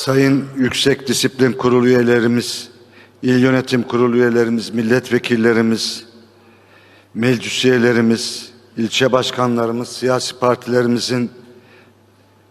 Sayın Yüksek Disiplin Kurulu üyelerimiz, il yönetim kurulu üyelerimiz, milletvekillerimiz, meclis üyelerimiz, ilçe başkanlarımız, siyasi partilerimizin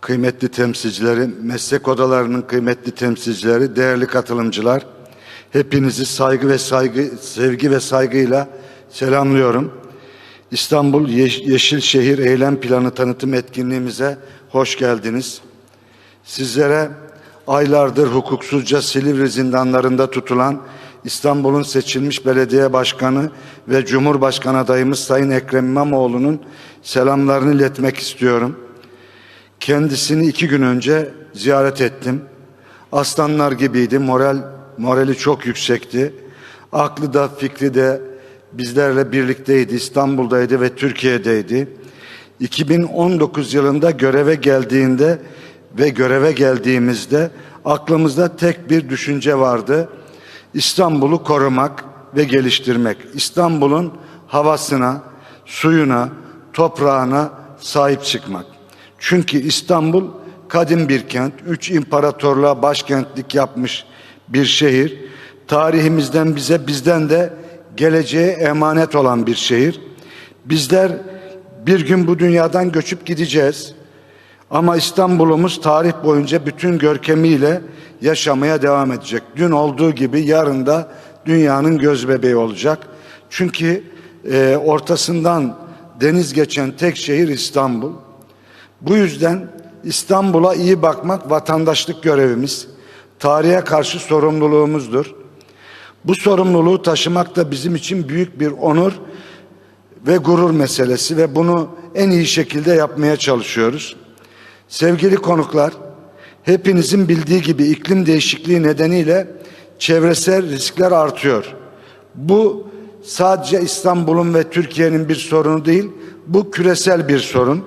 kıymetli temsilcileri, meslek odalarının kıymetli temsilcileri, değerli katılımcılar, hepinizi saygı ve saygı, sevgi ve saygıyla selamlıyorum. İstanbul Yeş- Yeşilşehir Eylem Planı tanıtım etkinliğimize hoş geldiniz. Sizlere aylardır hukuksuzca Silivri zindanlarında tutulan İstanbul'un seçilmiş belediye başkanı ve Cumhurbaşkanı adayımız Sayın Ekrem İmamoğlu'nun selamlarını iletmek istiyorum. Kendisini iki gün önce ziyaret ettim. Aslanlar gibiydi, moral morali çok yüksekti. Aklı da fikri de bizlerle birlikteydi, İstanbul'daydı ve Türkiye'deydi. 2019 yılında göreve geldiğinde ve göreve geldiğimizde aklımızda tek bir düşünce vardı. İstanbul'u korumak ve geliştirmek. İstanbul'un havasına, suyuna, toprağına sahip çıkmak. Çünkü İstanbul kadim bir kent, üç imparatorluğa başkentlik yapmış bir şehir. Tarihimizden bize, bizden de geleceğe emanet olan bir şehir. Bizler bir gün bu dünyadan göçüp gideceğiz. Ama İstanbul'umuz tarih boyunca bütün görkemiyle yaşamaya devam edecek. Dün olduğu gibi yarın da dünyanın göz bebeği olacak. Çünkü e, ortasından deniz geçen tek şehir İstanbul. Bu yüzden İstanbul'a iyi bakmak vatandaşlık görevimiz, tarihe karşı sorumluluğumuzdur. Bu sorumluluğu taşımak da bizim için büyük bir onur ve gurur meselesi ve bunu en iyi şekilde yapmaya çalışıyoruz. Sevgili konuklar, hepinizin bildiği gibi iklim değişikliği nedeniyle çevresel riskler artıyor. Bu sadece İstanbul'un ve Türkiye'nin bir sorunu değil, bu küresel bir sorun.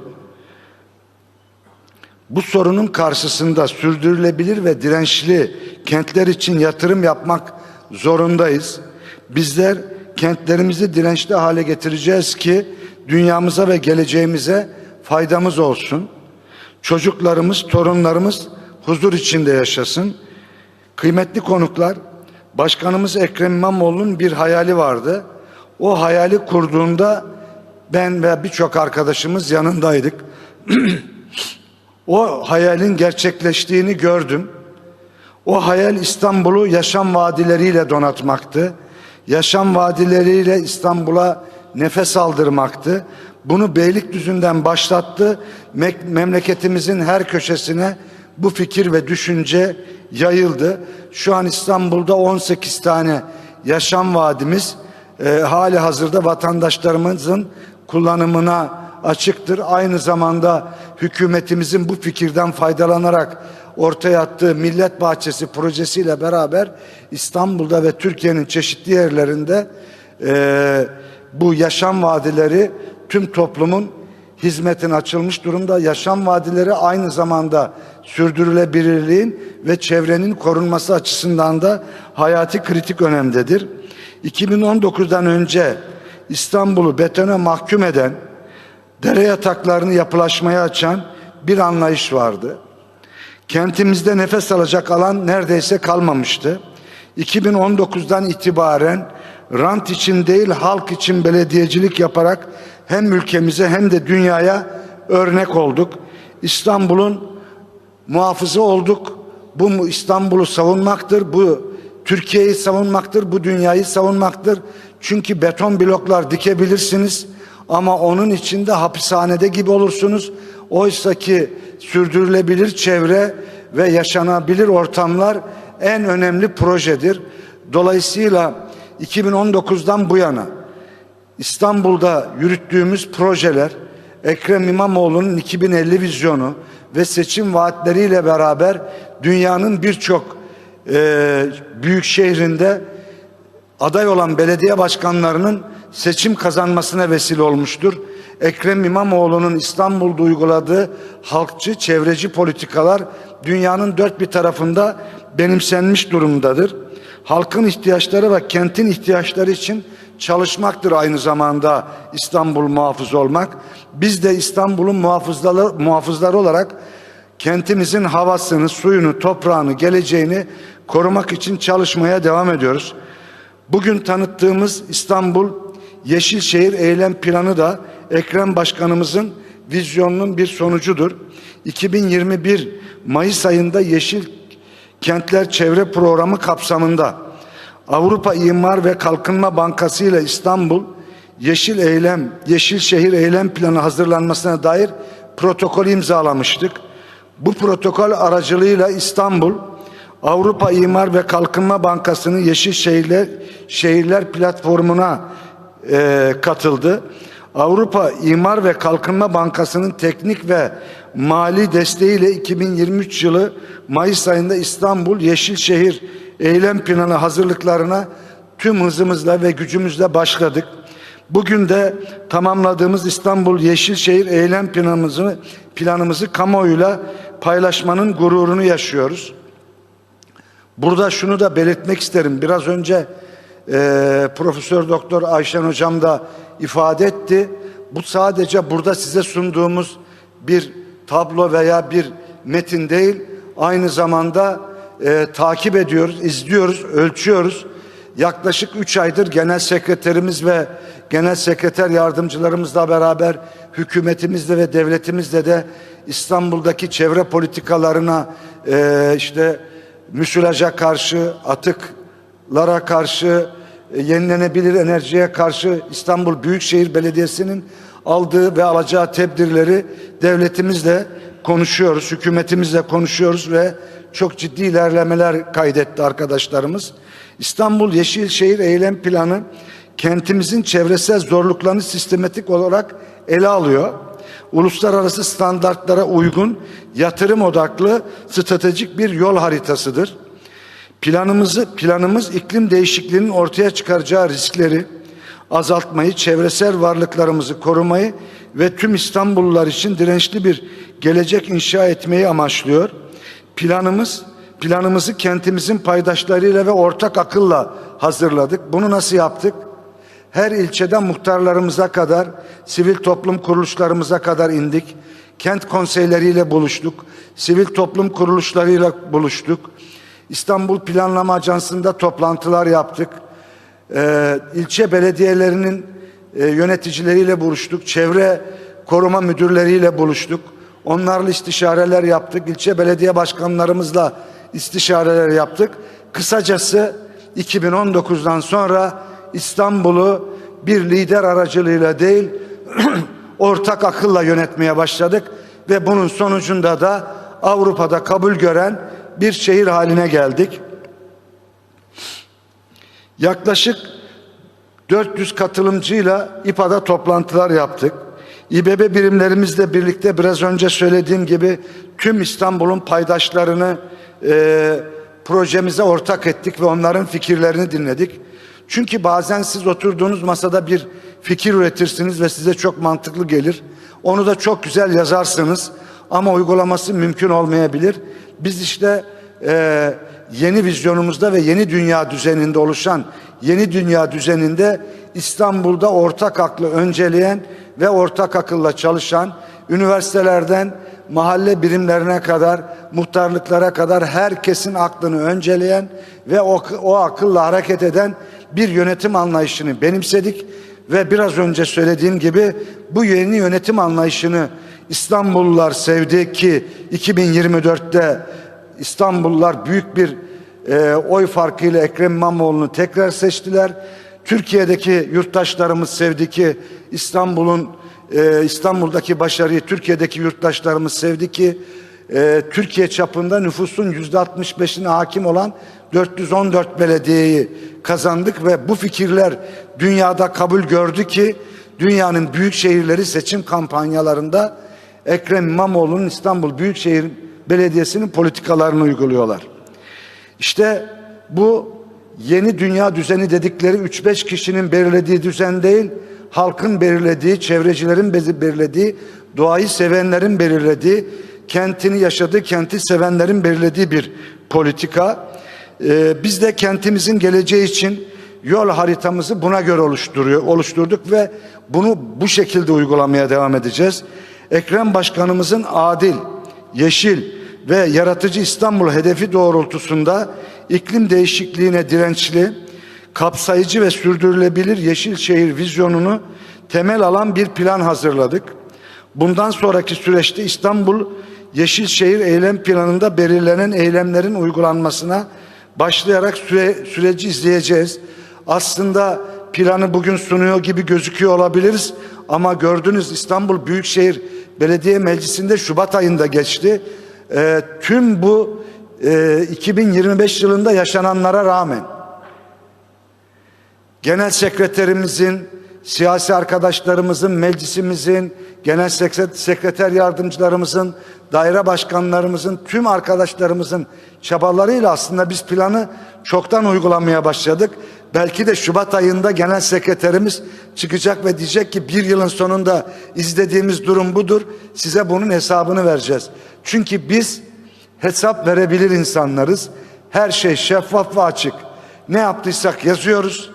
Bu sorunun karşısında sürdürülebilir ve dirençli kentler için yatırım yapmak zorundayız. Bizler kentlerimizi dirençli hale getireceğiz ki dünyamıza ve geleceğimize faydamız olsun. Çocuklarımız, torunlarımız huzur içinde yaşasın. Kıymetli konuklar, Başkanımız Ekrem İmamoğlu'nun bir hayali vardı. O hayali kurduğunda ben ve birçok arkadaşımız yanındaydık. o hayalin gerçekleştiğini gördüm. O hayal İstanbul'u yaşam vadileriyle donatmaktı. Yaşam vadileriyle İstanbul'a nefes aldırmaktı. Bunu Beylikdüzü'nden başlattı. Me- memleketimizin her köşesine bu fikir ve düşünce yayıldı. Şu an İstanbul'da 18 tane yaşam vadimiz e, hali hazırda vatandaşlarımızın kullanımına açıktır. Aynı zamanda hükümetimizin bu fikirden faydalanarak ortaya attığı Millet Bahçesi projesiyle beraber İstanbul'da ve Türkiye'nin çeşitli yerlerinde e, bu yaşam vadileri tüm toplumun hizmetine açılmış durumda. Yaşam vadileri aynı zamanda sürdürülebilirliğin ve çevrenin korunması açısından da hayati kritik önemdedir. 2019'dan önce İstanbul'u betona mahkum eden, dere yataklarını yapılaşmaya açan bir anlayış vardı. Kentimizde nefes alacak alan neredeyse kalmamıştı. 2019'dan itibaren rant için değil halk için belediyecilik yaparak hem ülkemize hem de dünyaya örnek olduk. İstanbul'un muhafızı olduk. Bu İstanbul'u savunmaktır. Bu Türkiye'yi savunmaktır. Bu dünyayı savunmaktır. Çünkü beton bloklar dikebilirsiniz ama onun içinde hapishanede gibi olursunuz. Oysa ki sürdürülebilir çevre ve yaşanabilir ortamlar en önemli projedir. Dolayısıyla 2019'dan bu yana İstanbul'da yürüttüğümüz projeler Ekrem İmamoğlu'nun 2050 vizyonu ve seçim vaatleriyle beraber dünyanın birçok e, büyük şehrinde aday olan belediye başkanlarının seçim kazanmasına vesile olmuştur. Ekrem İmamoğlu'nun İstanbul'da uyguladığı halkçı, çevreci politikalar dünyanın dört bir tarafında benimsenmiş durumdadır. Halkın ihtiyaçları ve kentin ihtiyaçları için çalışmaktır aynı zamanda İstanbul muhafız olmak. Biz de İstanbul'un muhafızları, muhafızları olarak kentimizin havasını, suyunu, toprağını, geleceğini korumak için çalışmaya devam ediyoruz. Bugün tanıttığımız İstanbul Yeşilşehir Eylem Planı da Ekrem Başkanımızın vizyonunun bir sonucudur. 2021 Mayıs ayında Yeşil Kentler Çevre Programı kapsamında Avrupa İmar ve Kalkınma Bankası ile İstanbul Yeşil Eylem, Yeşil Şehir Eylem Planı hazırlanmasına dair protokol imzalamıştık. Bu protokol aracılığıyla İstanbul Avrupa İmar ve Kalkınma Bankası'nın Yeşil Şehirler, Şehirler Platformu'na e, katıldı. Avrupa İmar ve Kalkınma Bankası'nın teknik ve mali desteğiyle 2023 yılı Mayıs ayında İstanbul Yeşilşehir Eylem Planı hazırlıklarına tüm hızımızla ve gücümüzle başladık. Bugün de tamamladığımız İstanbul Yeşilşehir Eylem planımızı, planımızı kamuoyuyla paylaşmanın gururunu yaşıyoruz. Burada şunu da belirtmek isterim. Biraz önce e, Profesör Doktor Ayşen Hocam da ifade etti. Bu sadece burada size sunduğumuz bir tablo veya bir metin değil. Aynı zamanda e, takip ediyoruz, izliyoruz, ölçüyoruz. Yaklaşık 3 aydır genel sekreterimiz ve genel sekreter yardımcılarımızla beraber hükümetimizle ve devletimizle de İstanbul'daki çevre politikalarına e, işte müsülaja karşı, atıklara karşı, e, yenilenebilir enerjiye karşı İstanbul Büyükşehir Belediyesi'nin aldığı ve alacağı tedbirleri devletimizle konuşuyoruz, hükümetimizle konuşuyoruz ve çok ciddi ilerlemeler kaydetti arkadaşlarımız. İstanbul Yeşilşehir Eylem Planı kentimizin çevresel zorluklarını sistematik olarak ele alıyor. Uluslararası standartlara uygun yatırım odaklı stratejik bir yol haritasıdır. Planımızı planımız iklim değişikliğinin ortaya çıkaracağı riskleri azaltmayı, çevresel varlıklarımızı korumayı ve tüm İstanbullular için dirençli bir gelecek inşa etmeyi amaçlıyor. Planımız planımızı kentimizin paydaşlarıyla ve ortak akılla hazırladık. Bunu nasıl yaptık? Her ilçeden muhtarlarımıza kadar, sivil toplum kuruluşlarımıza kadar indik. Kent konseyleriyle buluştuk. Sivil toplum kuruluşlarıyla buluştuk. İstanbul Planlama Ajansı'nda toplantılar yaptık. Ee, ilçe belediyelerinin e, yöneticileriyle buluştuk. Çevre koruma müdürleriyle buluştuk. Onlarla istişareler yaptık. İlçe belediye başkanlarımızla istişareler yaptık. Kısacası 2019'dan sonra İstanbul'u bir lider aracılığıyla değil ortak akılla yönetmeye başladık ve bunun sonucunda da Avrupa'da kabul gören bir şehir haline geldik. Yaklaşık 400 katılımcıyla İPA'da toplantılar yaptık. İBB birimlerimizle birlikte biraz önce söylediğim gibi tüm İstanbul'un paydaşlarını e, projemize ortak ettik ve onların fikirlerini dinledik. Çünkü bazen siz oturduğunuz masada bir fikir üretirsiniz ve size çok mantıklı gelir. Onu da çok güzel yazarsınız ama uygulaması mümkün olmayabilir. Biz işte e, yeni vizyonumuzda ve yeni dünya düzeninde oluşan yeni dünya düzeninde İstanbul'da ortak aklı önceleyen ve ortak akılla çalışan üniversitelerden mahalle birimlerine kadar, muhtarlıklara kadar herkesin aklını önceleyen ve o, o akılla hareket eden bir yönetim anlayışını benimsedik. Ve biraz önce söylediğim gibi bu yeni yönetim anlayışını İstanbullular sevdi ki 2024'te İstanbullular büyük bir e, oy farkıyla Ekrem İmamoğlu'nu tekrar seçtiler. Türkiye'deki yurttaşlarımız sevdi ki İstanbul'un e, İstanbul'daki başarıyı Türkiye'deki yurttaşlarımız sevdi ki e, Türkiye çapında nüfusun yüzde 65'ine hakim olan 414 belediyeyi kazandık ve bu fikirler dünyada kabul gördü ki dünyanın büyük şehirleri seçim kampanyalarında Ekrem İmamoğlu'nun İstanbul Büyükşehir Belediyesi'nin politikalarını uyguluyorlar. İşte bu yeni dünya düzeni dedikleri 3-5 kişinin belirlediği düzen değil, halkın belirlediği, çevrecilerin belirlediği, doğayı sevenlerin belirlediği, kentini yaşadığı, kenti sevenlerin belirlediği bir politika. Ee, biz de kentimizin geleceği için yol haritamızı buna göre oluşturuyor, oluşturduk ve bunu bu şekilde uygulamaya devam edeceğiz. Ekrem Başkanımızın adil, yeşil ve yaratıcı İstanbul hedefi doğrultusunda iklim değişikliğine dirençli, kapsayıcı ve sürdürülebilir yeşil şehir vizyonunu temel alan bir plan hazırladık. Bundan sonraki süreçte İstanbul Yeşil Şehir Eylem Planı'nda belirlenen eylemlerin uygulanmasına başlayarak süre, süreci izleyeceğiz. Aslında planı bugün sunuyor gibi gözüküyor olabiliriz ama gördünüz İstanbul Büyükşehir Belediye Meclisi'nde Şubat ayında geçti. Ee, tüm bu e, 2025 yılında yaşananlara rağmen genel sekreterimizin, siyasi arkadaşlarımızın, meclisimizin, genel sekre- sekreter yardımcılarımızın, daire başkanlarımızın, tüm arkadaşlarımızın çabalarıyla aslında biz planı çoktan uygulamaya başladık. Belki de Şubat ayında genel sekreterimiz çıkacak ve diyecek ki bir yılın sonunda izlediğimiz durum budur. Size bunun hesabını vereceğiz. Çünkü biz hesap verebilir insanlarız. Her şey şeffaf ve açık. Ne yaptıysak yazıyoruz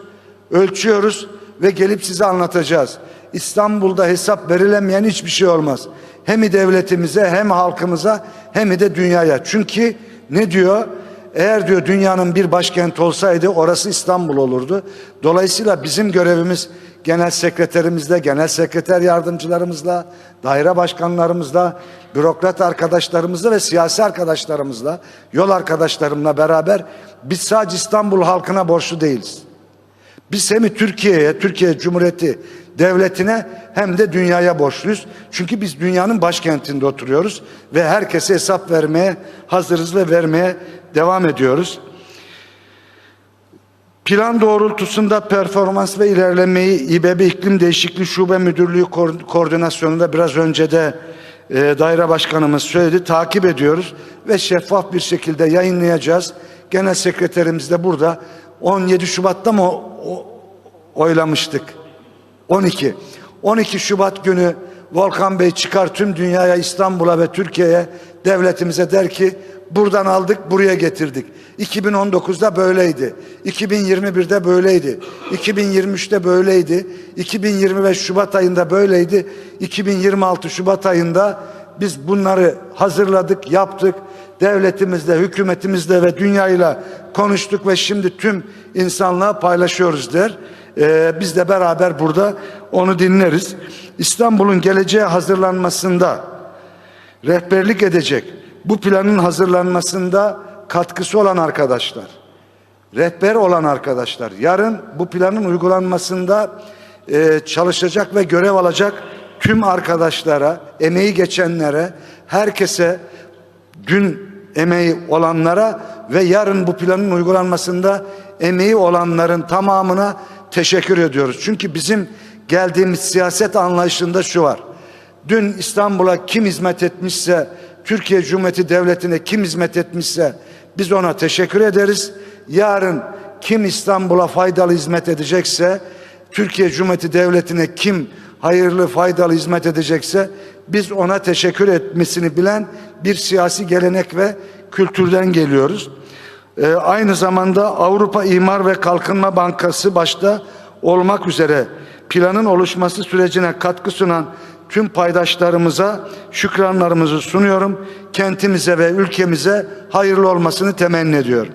ölçüyoruz ve gelip size anlatacağız. İstanbul'da hesap verilemeyen hiçbir şey olmaz. Hem devletimize hem halkımıza hem de dünyaya. Çünkü ne diyor? Eğer diyor dünyanın bir başkenti olsaydı orası İstanbul olurdu. Dolayısıyla bizim görevimiz genel sekreterimizle, genel sekreter yardımcılarımızla, daire başkanlarımızla, bürokrat arkadaşlarımızla ve siyasi arkadaşlarımızla, yol arkadaşlarımla beraber biz sadece İstanbul halkına borçlu değiliz. Biz hem Türkiye'ye, Türkiye Cumhuriyeti devletine hem de dünyaya borçluyuz. Çünkü biz dünyanın başkentinde oturuyoruz ve herkese hesap vermeye hazırız ve vermeye devam ediyoruz. Plan doğrultusunda performans ve ilerlemeyi İBB İklim Değişikliği Şube Müdürlüğü Ko- Koordinasyonu'nda biraz önce de e, daire başkanımız söyledi. Takip ediyoruz ve şeffaf bir şekilde yayınlayacağız. Genel sekreterimiz de burada. 17 Şubat'ta mı o- oylamıştık? 12. 12 Şubat günü Volkan Bey çıkar tüm dünyaya, İstanbul'a ve Türkiye'ye, devletimize der ki buradan aldık, buraya getirdik. 2019'da böyleydi. 2021'de böyleydi. 2023'te böyleydi. 2025 Şubat ayında böyleydi. 2026 Şubat ayında biz bunları hazırladık, yaptık. Devletimizle, hükümetimizle ve dünyayla konuştuk ve şimdi tüm insanlığa paylaşıyoruz der. Ee, biz de beraber burada onu dinleriz. İstanbul'un geleceğe hazırlanmasında rehberlik edecek bu planın hazırlanmasında katkısı olan arkadaşlar, rehber olan arkadaşlar, yarın bu planın uygulanmasında e, çalışacak ve görev alacak tüm arkadaşlara, emeği geçenlere, herkese, dün emeği olanlara ve yarın bu planın uygulanmasında emeği olanların tamamına teşekkür ediyoruz. Çünkü bizim geldiğimiz siyaset anlayışında şu var. Dün İstanbul'a kim hizmet etmişse, Türkiye Cumhuriyeti Devleti'ne kim hizmet etmişse biz ona teşekkür ederiz. Yarın kim İstanbul'a faydalı hizmet edecekse, Türkiye Cumhuriyeti Devleti'ne kim hayırlı faydalı hizmet edecekse biz ona teşekkür etmesini bilen bir siyasi gelenek ve kültürden geliyoruz. Ee, aynı zamanda Avrupa İmar ve Kalkınma Bankası başta olmak üzere planın oluşması sürecine katkı sunan tüm paydaşlarımıza şükranlarımızı sunuyorum. Kentimize ve ülkemize hayırlı olmasını temenni ediyorum.